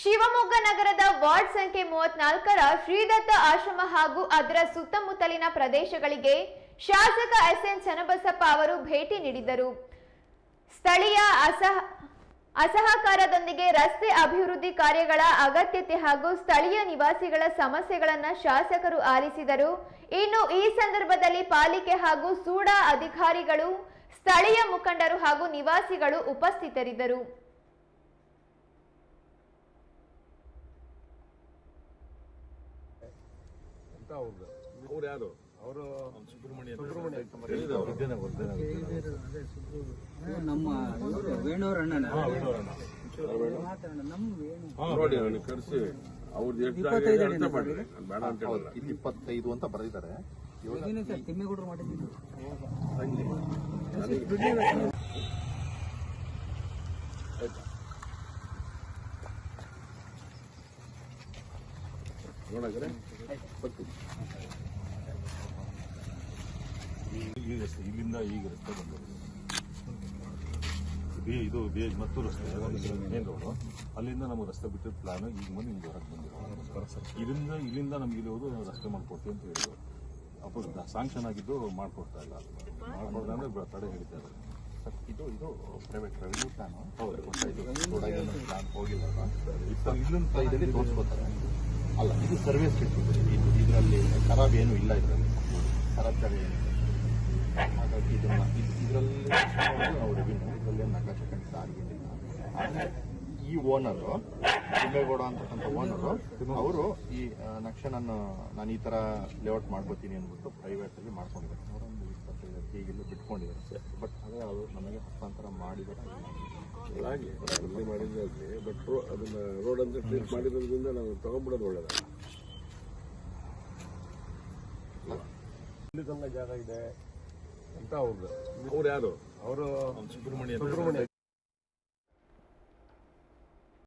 ಶಿವಮೊಗ್ಗ ನಗರದ ವಾರ್ಡ್ ಸಂಖ್ಯೆ ಮೂವತ್ನಾಲ್ಕರ ಶ್ರೀದತ್ತ ಆಶ್ರಮ ಹಾಗೂ ಅದರ ಸುತ್ತಮುತ್ತಲಿನ ಪ್ರದೇಶಗಳಿಗೆ ಶಾಸಕ ಎಸ್ ಎನ್ ಚನ್ನಬಸಪ್ಪ ಅವರು ಭೇಟಿ ನೀಡಿದರು. ಸ್ಥಳೀಯ ಅಸಹ, ಅಸಹಕಾರದೊಂದಿಗೆ ರಸ್ತೆ ಅಭಿವೃದ್ಧಿ ಕಾರ್ಯಗಳ ಅಗತ್ಯತೆ ಹಾಗೂ ಸ್ಥಳೀಯ ನಿವಾಸಿಗಳ ಸಮಸ್ಯೆಗಳನ್ನು ಶಾಸಕರು ಆಲಿಸಿದರು. ಇನ್ನು ಈ ಸಂದರ್ಭದಲ್ಲಿ ಪಾಲಿಕೆ ಹಾಗೂ ಸೂಡಾ ಅಧಿಕಾರಿಗಳು, ಸ್ಥಳೀಯ ಮುಖಂಡರು ಹಾಗೂ ನಿವಾಸಿಗಳು ಉಪಸ್ಥಿತರಿದ್ದರು. ಅಂತ ಅವ್ರದ್ದು ಅವ್ರು ಯಾರು? ಅವರು ಸುಬ್ರಹ್ಮಣ್ಯ ಸುಬ್ರಹ್ಮಣ್ಯ ನಮ್ಮ ವೇಣೂರಣ್ಣ ನೋಡಿ ಅವನಿಗೆ ಕರೆಸಿ. ಅವ್ರದ್ದು ಎಷ್ಟು ಮಾಡಿ. ಬೇಡ ಅಂತ ಹೇಳಿಲ್ಲ. ಇಲ್ಲಿ ಇಪ್ಪತ್ತೈದು ಅಂತ ಬರೆದಿದ್ದಾರೆ. ತಿಮ್ಮೇಗೌಡರು ಮಾಡಿದ್ದೀನಿ ಈಗ ರಸ್ತೆ ಇಲ್ಲಿಂದ ಈಗ ರಸ್ತೆ ಬಂದಿದೆ ಬಿ ಇದು ಬೇಜ್ ಮತ್ತು ರಸ್ತೆ. Main road. ಅಲ್ಲಿಂದ ನಮ್ಗೆ ರಸ್ತೆ ಬಿಟ್ಟಿದ್ದ ಪ್ಲಾನ್ ಈಗ ಬಂದು ನಿಮ್ಗೆ ಹೊರಗೆ ಬಂದಿರೋದು. ಇದರಿಂದ ಇಲ್ಲಿಂದ ನಮ್ಗೆ ಇಲ್ಲಿ ಹೋದು ರಸ್ತೆ ಮಾಡ್ಕೊಡ್ತೀವಿ ಅಂತ ಹೇಳಿದ್ರು. ಅಪ್ಪ ಸಾಂಕ್ಷನ್ ಆಗಿದ್ದು ಮಾಡ್ಕೊಡ್ತಾ ಇಲ್ಲ. ಮಾಡ್ಕೊಡ್ತಾ ಅಂದ್ರೆ ತಡೆ ಹಿಡಿತಾರೆ ಇದು ಇದು ಪ್ರೈವೇಟ್ ರೆವಿನ್ಯೂ ಪ್ಲಾನ್ ಹೌದು. ಪ್ಲಾನ್ ಹೋಗಿಲ್ಲ ಇಲ್ಲಿಂದ ಇದರಲ್ಲಿ ತೋರಿಸ್ಕೋತಾರೆ ಅಲ್ಲ, ಇದು ಸರ್ವಿಸ್ ಇದು ಇದರಲ್ಲಿ ಖರಾಬ್ ಏನು ಇಲ್ಲ ಇದರಲ್ಲಿ. ಖರಾಬ್ ಜಾಗ ಏನಿಲ್ಲ ಹಾಗಾಗಿ ಇದನ್ನ ಇದರಲ್ಲಿ ನಾವು ರೆವಿನ್ಯೂ ಇದರಲ್ಲಿ ನಕಾಶೆ ಖಂಡಿತ ಆಗಿರಲಿಲ್ಲ ಆದರೆ ಈ ಓನರ್ ತಿಮ್ಮೇಗೌಡ ಅಂತಕ್ಕಂಥ ಓನರು ಅವರು ಈ ನಕ್ಷೆ ನಾನು ನಾನು ಈ ತರ ಲೇಔಟ್ ಮಾಡ್ಕೋತೀನಿ ಅನ್ಬಿಟ್ಟು ಪ್ರೈವೇಟ್ ಅಲ್ಲಿ ಮಾಡ್ಕೊಂಡಿದ್ದಾರೆ. ಅವರೊಂದು ಇಪ್ಪತ್ತೈದು ಹೀಗೆಲ್ಲ ಬಿಟ್ಕೊಂಡಿದ್ದಾರೆ. ಬಟ್ ಅದೇ ಅವರು ನಮಗೆ ಹಸ್ತಾಂತರ ಮಾಡಿದ್ದಾರೆ ಹಾಗೆ. ಅಲ್ಲಿ ಮಾಡಿದ್ದಾಗಲಿ ಬಟ್ ರೋ ಅದನ್ನ ರೋಡ್ ಅಂತ ಟ್ರೀಟ್ ಮಾಡಿರೋದ್ರಿಂದ ನಾವು ತಗೊಂಡ್ಬಿಡೋದು ಒಳ್ಳೇದಲ್ಲ. ಇಲ್ಲಿ ತನಕ ಜಾಗ ಇದೆ ಅಂತ ಅವ್ರದ್ದು ಅವ್ರು ಯಾರು? ಅವರು ಸುಬ್ರಹ್ಮಣ್ಯ ಸುಬ್ರಹ್ಮಣ್ಯ.